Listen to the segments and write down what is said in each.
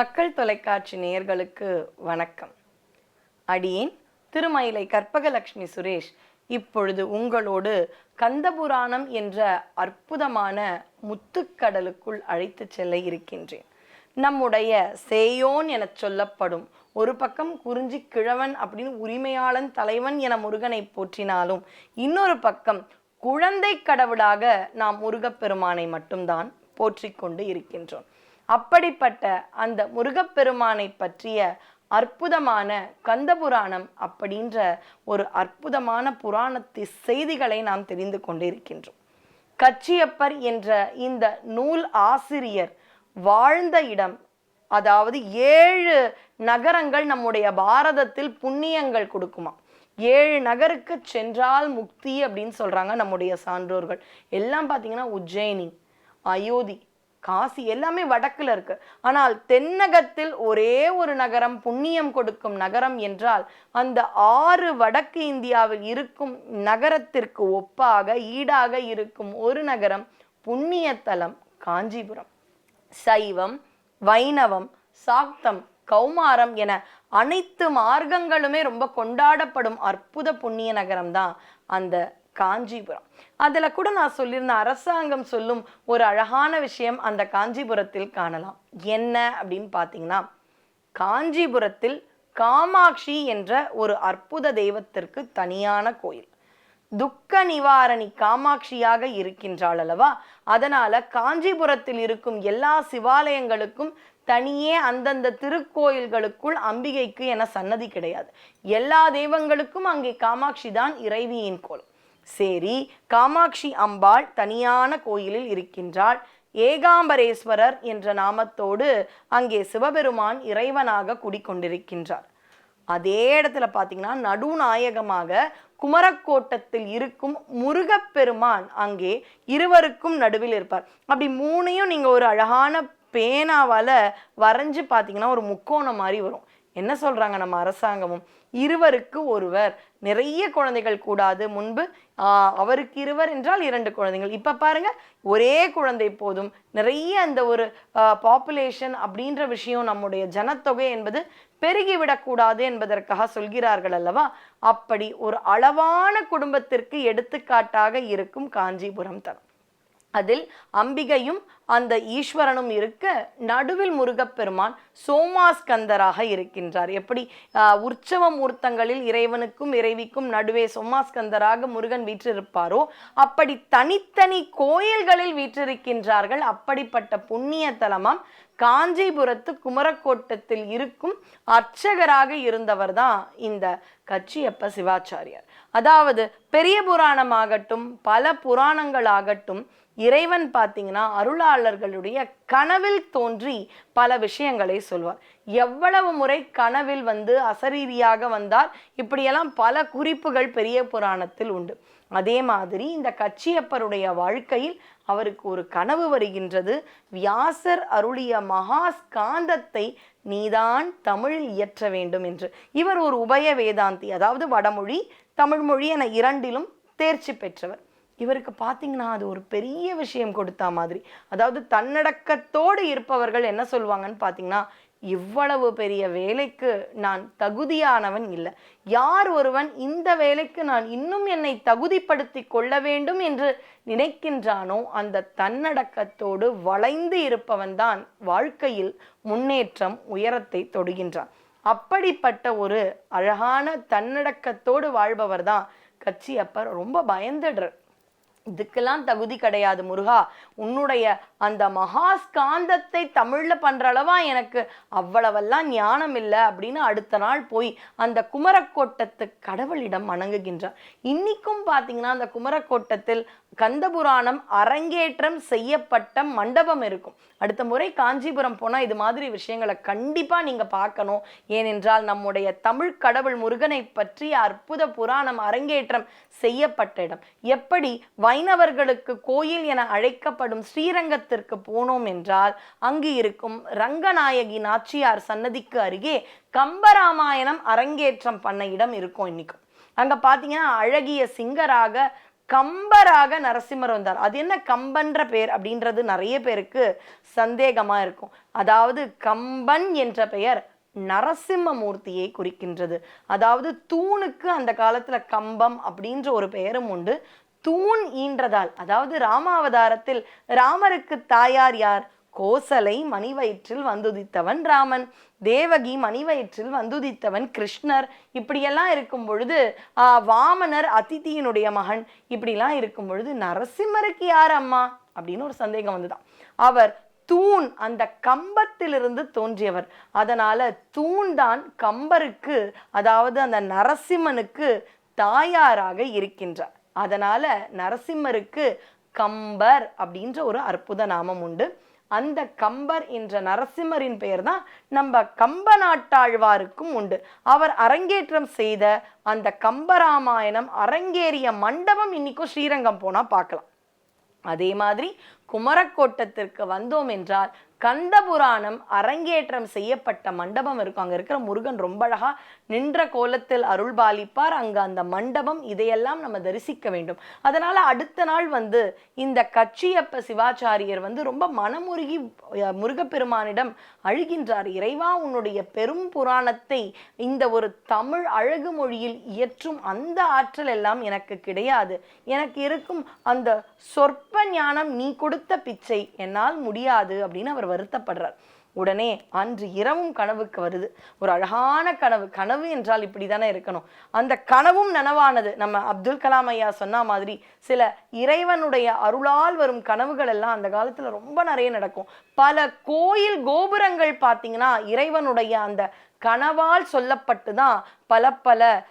மக்கள் தொலைக்காட்சி நேயர்களுக்கு வணக்கம். அடியேன் திருமயிலை கற்பகலட்சுமி சுரேஷ். இப்பொழுது உங்களோடு கந்தபுராணம் என்ற அற்புதமான முத்துக்கடலுக்குள் அழைத்து செல்ல இருக்கின்றேன். நம்முடைய சேயோன் என சொல்லப்படும் ஒரு பக்கம் குறிஞ்சி கிழவன் அப்படின்னு உரிமையாளன் தலைவன் என முருகனை போற்றினாலும் இன்னொரு பக்கம் குழந்தை கடவுளாக நாம் முருகப்பெருமானை மட்டும்தான் போற்றிக்கொண்டு இருக்கின்றோம். அப்படிப்பட்ட அந்த முருகப்பெருமானை பற்றிய அற்புதமான கந்தபுராணம் அப்படின்ற ஒரு அற்புதமான புராணத்தி செய்திகளை நாம் தெரிந்து கொண்டிருக்கின்றோம். கச்சியப்பர் என்ற இந்த நூல் ஆசிரியர் வாழ்ந்த இடம் அதாவது ஏழு நகரங்கள் நம்முடைய பாரதத்தில் புண்ணியங்கள் கொடுக்குமா ஏழு நகருக்கு சென்றால் முக்தி அப்படின்னு சொல்கிறாங்க நம்முடைய சான்றோர்கள். எல்லாம் பார்த்தீங்கன்னா உஜ்ஜயினி அயோத்தி காசி எல்லாமே வடக்கில் இருக்கு. ஆனால் தென்னகத்தில் ஒரே ஒரு நகரம் புண்ணியம் கொடுக்கும் நகரம் என்றால் அந்த ஆறு வடக்கு இந்தியாவில் இருக்கும் நகரத்திற்கு ஒப்பாக ஈடாக இருக்கும் ஒரு நகரம் புண்ணியத்தலம் காஞ்சிபுரம். சைவம் வைணவம் சாக்தம் கௌமாரம் என அனைத்து மார்க்கங்களுமே ரொம்ப கொண்டாடப்படும் அற்புத புண்ணிய நகரம் தான் அந்த காஞ்சிபுரம். அதில் கூட நான் சொல்லியிருந்த அரசாங்கம் சொல்லும் ஒரு அழகான விஷயம் அந்த காஞ்சிபுரத்தில் காணலாம். என்ன அப்படின்னு பார்த்தீங்கன்னா காஞ்சிபுரத்தில் காமாட்சி என்ற ஒரு அற்புத தெய்வத்திற்கு தனியான கோயில். துக்க நிவாரணி காமாட்சியாக இருக்கின்றாள் அல்லவா? அதனால காஞ்சிபுரத்தில் இருக்கும் எல்லா சிவாலயங்களுக்கும் தனியே அந்தந்த திருக்கோயில்களுக்குள் அம்பிகைக்கு என சன்னதி கிடையாது. எல்லா தெய்வங்களுக்கும் அங்கே காமாட்சி தான் இறைவியின் கோலம். சரி காமாட்சி அம்பாள் தனியான கோயிலில் இருக்கின்றாள். ஏகாம்பரேஸ்வரர் என்ற நாமத்தோடு அங்கே சிவபெருமான் இறைவனாக குடிக்கொண்டிருக்கின்றார். அதே இடத்துல பார்த்தீங்கன்னா நடுநாயகமாக குமரக்கோட்டத்தில் இருக்கும் முருகப்பெருமான் அங்கே இருவருக்கும் நடுவில் இருப்பார். அப்படி மூணையும் நீங்க ஒரு அழகான பேனாவால வரைஞ்சு பார்த்தீங்கன்னா ஒரு முக்கோணம் மாதிரி வரும். என்ன சொல்றாங்க நம்ம அரசாங்கமும்? இருவருக்கு ஒருவர். நிறைய குழந்தைகள் கூடாது. முன்பு அவருக்கு இருவர் என்றால் இரண்டு குழந்தைகள். இப்போ பாருங்க ஒரே குழந்தை போதும். நிறைய அந்த ஒரு பாப்புலேஷன் அப்படின்ற விஷயம் நம்முடைய ஜனத்தொகை என்பது பெருகிவிடக்கூடாது என்பதற்காக சொல்கிறார்கள் அல்லவா? அப்படி ஒரு அளவான குடும்பத்திற்கு எடுத்துக்காட்டாக இருக்கும் காஞ்சிபுரம் தலம். அதில் அம்பிகையும் அந்த ஈஸ்வரனும் இருக்க நடுவில் முருகப்பெருமான் சோமாஸ்கந்தராக இருக்கின்றார். எப்படி? உற்சவ மூர்த்தங்களில் இறைவனுக்கும் இறைவிக்கும் நடுவே சோமாஸ்கந்தராக முருகன் வீற்றிருப்பாரோ அப்படி தனித்தனி கோயில்களில் வீற்றிருக்கின்றார்கள். அப்படிப்பட்ட புண்ணிய தலமாம் காஞ்சிபுரத்து குமரக்கோட்டத்தில் இருக்கும் அர்ச்சகராக இருந்தவர் தான் இந்த கச்சியப்ப சிவாச்சாரியார். அதாவது பெரிய புராணமாகட்டும் பல புராணங்களாகட்டும் இறைவன் பார்த்தீங்கன்னா அருளாளர்களுடைய கனவில் தோன்றி பல விஷயங்களை சொல்வார். எவ்வளவு முறை கனவில் வந்து அசரீரியாக வந்தார் இப்படியெல்லாம் பல குறிப்புகள் பெரிய புராணத்தில் உண்டு. அதே மாதிரி இந்த கச்சியப்பருடைய வாழ்க்கையில் அவருக்கு ஒரு கனவு வருகின்றது. வியாசர் அருளிய மகாஸ்காந்தத்தை நீதான் தமிழில் இயற்ற வேண்டும் என்று. இவர் ஒரு உபய வேதாந்தி அதாவது வடமொழி தமிழ் மொழி என இரண்டிலும் தேர்ச்சி பெற்றவர். இவருக்கு பார்த்தீங்கன்னா அது ஒரு பெரிய விஷயம் கொடுத்தா மாதிரி. அதாவது தன்னடக்கத்தோடு இருப்பவர்கள் என்ன சொல்லுவாங்கன்னு பார்த்தீங்கன்னா இவ்வளவு பெரிய வேலைக்கு நான் தகுதியானவன் இல்லை. யார் ஒருவன் இந்த வேலைக்கு நான் இன்னும் என்னை தகுதிப்படுத்தி கொள்ள வேண்டும் என்று நினைக்கின்றானோ அந்த தன்னடக்கத்தோடு வளைந்து இருப்பவன்தான் வாழ்க்கையில் முன்னேற்றம் உயரத்தை தொடுகின்றான். அப்படிப்பட்ட ஒரு அழகான தன்னடக்கத்தோடு வாழ்பவர் தான் கச்சியப்பர் ரொம்ப பயந்துடுற. இதுக்கெல்லாம் தகுதி கிடையாது முருகா. உன்னுடைய அந்த மகாஸ்காந்தத்தை தமிழில் பண்ணுற அளவா எனக்கு அவ்வளவெல்லாம் ஞானம் இல்லை அப்படின்னு அடுத்த நாள் போய் அந்த குமரக்கோட்டத்து கடவுளிடம் வணங்குகின்றார். இன்னைக்கும் பார்த்தீங்கன்னா அந்த குமரக்கோட்டத்தில் கந்தபுராணம் அரங்கேற்றம் செய்யப்பட்ட மண்டபம் இருக்கும். அடுத்த முறை காஞ்சிபுரம் போனால் இது மாதிரி விஷயங்களை கண்டிப்பாக நீங்கள் பார்க்கணும். ஏனென்றால் நம்முடைய தமிழ் கடவுள் முருகனை பற்றிய அற்புத புராணம் அரங்கேற்றம் செய்யப்பட்ட இடம். எப்படி வைணவர்களுக்கு கோயில் என அழைக்கப்படும் ஸ்ரீரங்கத்திற்கு போனோம் என்றால் அங்கு இருக்கும் ரங்கநாயகி நாச்சியார் சன்னதிக்கு அருகே கம்பராமாயணம் அரங்கேற்றம் பண்ண இடம் இருக்கும் இன்னைக்கும். அங்கே பார்த்தீங்கன்னா அழகிய சிங்கராக கம்பராக நரசிம்மர் வந்தார். அது என்ன கம்பன்ற பெயர் அப்படின்றது நிறைய பேருக்கு சந்தேகமாக இருக்கும். அதாவது கம்பன் என்ற பெயர் நரசிம்மமூர்த்தியை குறிக்கின்றது. அதாவது தூணுக்கு அந்த காலத்தில் கம்பம் அப்படின்ற ஒரு பெயரும் உண்டு. தூண் ஈன்றதால் அதாவது ராமாவதாரத்தில் ராமருக்கு தாயார் யார்? கோசலை மணிவயிற்றில் வந்துதித்தவன் ராமன். தேவகி மணிவயிற்றில் வந்துதித்தவன் கிருஷ்ணர். இப்படியெல்லாம் இருக்கும் பொழுது வாமனர் அதித்தியினுடைய மகன். இப்படிலாம் இருக்கும் பொழுது நரசிம்மருக்கு யார் அம்மா? அப்படின்னு ஒரு சந்தேகம் வந்துதான். அவர் தூண் அந்த கம்பத்திலிருந்து தோன்றியவர். அதனால தூண் தான் கம்பருக்கு அதாவது அந்த நரசிம்மனுக்கு தாயாராக இருக்கின்றார். அதனால நரசிம்மருக்கு கம்பர் அப்படின்ற ஒரு அற்புத நாமம் உண்டு. அந்த கம்பர் என்ற நரசிம்மரின் பெயர் தான் நம்ம கம்ப நாட்டாழ்வாருக்கும் உண்டு. அவர் அரங்கேற்றம் செய்த அந்த கம்பராமாயணம் அரங்கேறிய மண்டபம் இன்னைக்கும் ஸ்ரீரங்கம் போனா பார்க்கலாம். அதே மாதிரி குமரக்கோட்டத்திற்கு வந்தோம் என்றால் கந்தபுராணம் அரங்கேற்றம் செய்யப்பட்ட மண்டபம் இருக்கும். அங்கே இருக்கிற முருகன் ரொம்ப அழகா நின்ற கோலத்தில் அருள் பாலிப்பார். அங்கே அந்த மண்டபம் இதையெல்லாம் நம்ம தரிசிக்க வேண்டும். அதனால் அடுத்த நாள் வந்து இந்த கச்சியப்ப சிவாச்சாரியர் வந்து ரொம்ப மனமுருகி முருகப்பெருமானிடம் அழுகின்றார். இறைவா உன்னுடைய பெரும் புராணத்தை இந்த ஒரு தமிழ் அழகு மொழியில் இயற்றும் அந்த ஆற்றல் எல்லாம் எனக்கு கிடையாது. எனக்கு இருக்கும் அந்த சொற்ப ஞானம் நீ கொடுத்த பிச்சை என்னால் முடியாது அப்படின்னு அவர் வருத்தப்படுறார். உடனே அன்று இரவும் கனவுக்கு வருது. ஒரு அழகான கனவு. கனவு என்றால் இப்படிதானே இருக்கணும். அந்த கனவும் நனவானது. நம்ம அப்துல் கலாம் ஐயா சொன்ன மாதிரி சில இறைவனுடைய அருளால் வரும் கனவுகள் எல்லாம் அந்த காலத்துல ரொம்ப நிறைய நடக்கும். பல கோயில் கோபுரங்கள் பார்த்தீங்கன்னா இறைவனுடைய அந்த கனவால் சொல்லப்பட்டு தான் பல பல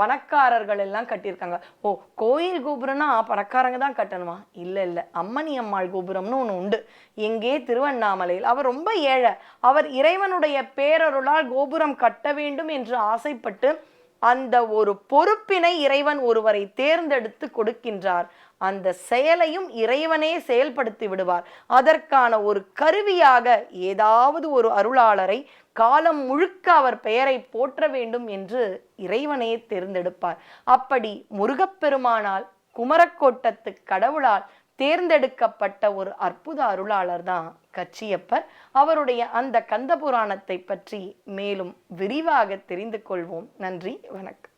பணக்காரர்கள் எல்லாம் கட்டியிருக்காங்க. ஓ கோயில் கோபுரம்னா பணக்காரங்க தான் கட்டணுமா? இல்லை இல்லை. அம்மணி அம்மாள் கோபுரம்னு ஒன்று உண்டு. எங்கே திருவண்ணாமலையில் அவர் ரொம்ப ஏழை. அவர் இறைவனுடைய பேரருளால் கோபுரம் கட்ட வேண்டும் என்று ஆசைப்பட்டு அந்த ஒரு பொறுப்பினை இறைவன் ஒருவரை தேர்ந்தெடுத்து கொடுக்கின்றார். அந்த செயலையும் இறைவனே செயல்படுத்தி விடுவார். அதற்கான ஒரு கருவியாக ஏதாவது ஒரு அருளாளரை காலம் முழுக்க அவர் பெயரை போற்ற வேண்டும் என்று இறைவனே தேர்ந்தெடுப்பார். அப்படி முருகப்பெருமானால் குமரக்கோட்டத்து கடவுளால் தேர்ந்தெடுக்கப்பட்ட ஒரு அற்புத அருளாளர் தான் கச்சியப்பர். அவருடைய அந்த கந்த புராணத்தை பற்றி மேலும் விரிவாக தெரிந்து கொள்வோம். நன்றி வணக்கம்.